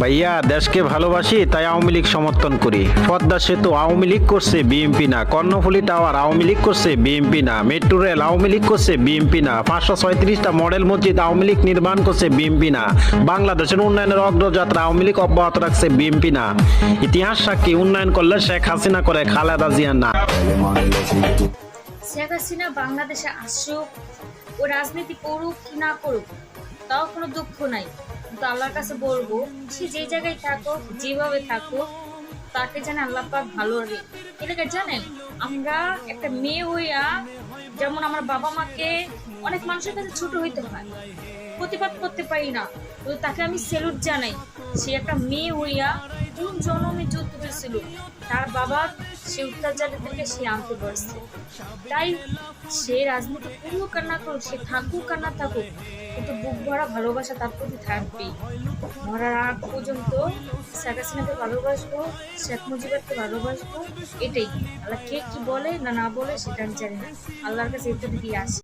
ভাইয়া, দেশকে ভালোবাসি, তাই আওয়ামী লীগ সমর্থন করি। পদ্মা সেতু আওয়ামী লীগ করছে বিএমপি না। কর্ণফুলী টাওয়ার আওয়ামী লীগ করছে বিএমপি না। মেট্রো রেল আওয়ামী লীগ করছে বিএমপি না। পাঁচশো ছয়ত্রিশটা মডেল মসজিদ আওয়ামী লীগ নির্মাণ করছে বিএমপি না। বাংলাদেশের উন্নয়নের অগ্রযাত্রা আওয়ামী লীগ অব্যাহত রাখছে বিএমপি না। ইতিহাস সাক্ষী, উন্নয়ন করলে শেখ হাসিনা করে, খালেদা জিয়া না। শেখ হাসিনা বাংলাদেশে আসুক ও রাজনীতি করুক কি না করুক, তাও কোনো দুঃখ নাই। কিন্তু আল্লাহর কাছে বলব, সে যে জায়গায় থাকুক, যেভাবে থাকুক, তাকে যেন আল্লাহ পাক ভালো রাখে। এটাকে জানেন, আমরা একটা মেয়ে হইয়া যেমন আমার বাবা মাকে অনেক মানুষের কাছে ছোট হইতে হয়, প্রতিবাদ করতে পারি না তো তাকে আমি সেলুট জানাই। সে একটা মেয়ে হইয়া কোন জন্মে যুদ্ধ করেছিল, তার বাবা সে অত্যাচারের থেকে সে আনতে পারছে তাই সে রাজনীতি করুক আর না করুক, সে থাকুক আর না থাকুক কিন্তু বুক ভরা ভালোবাসা তার প্রতি থাকবেই। মরার আগ পর্যন্ত শেখ হাসিনাকে ভালোবাসবো, শেখ মুজিবুরকে ভালোবাসবো, এটাই। আল্লাহ কে কি বলে না না বলে সেটা আমি জানি না। আল্লাহর কাছে দিয়ে আসি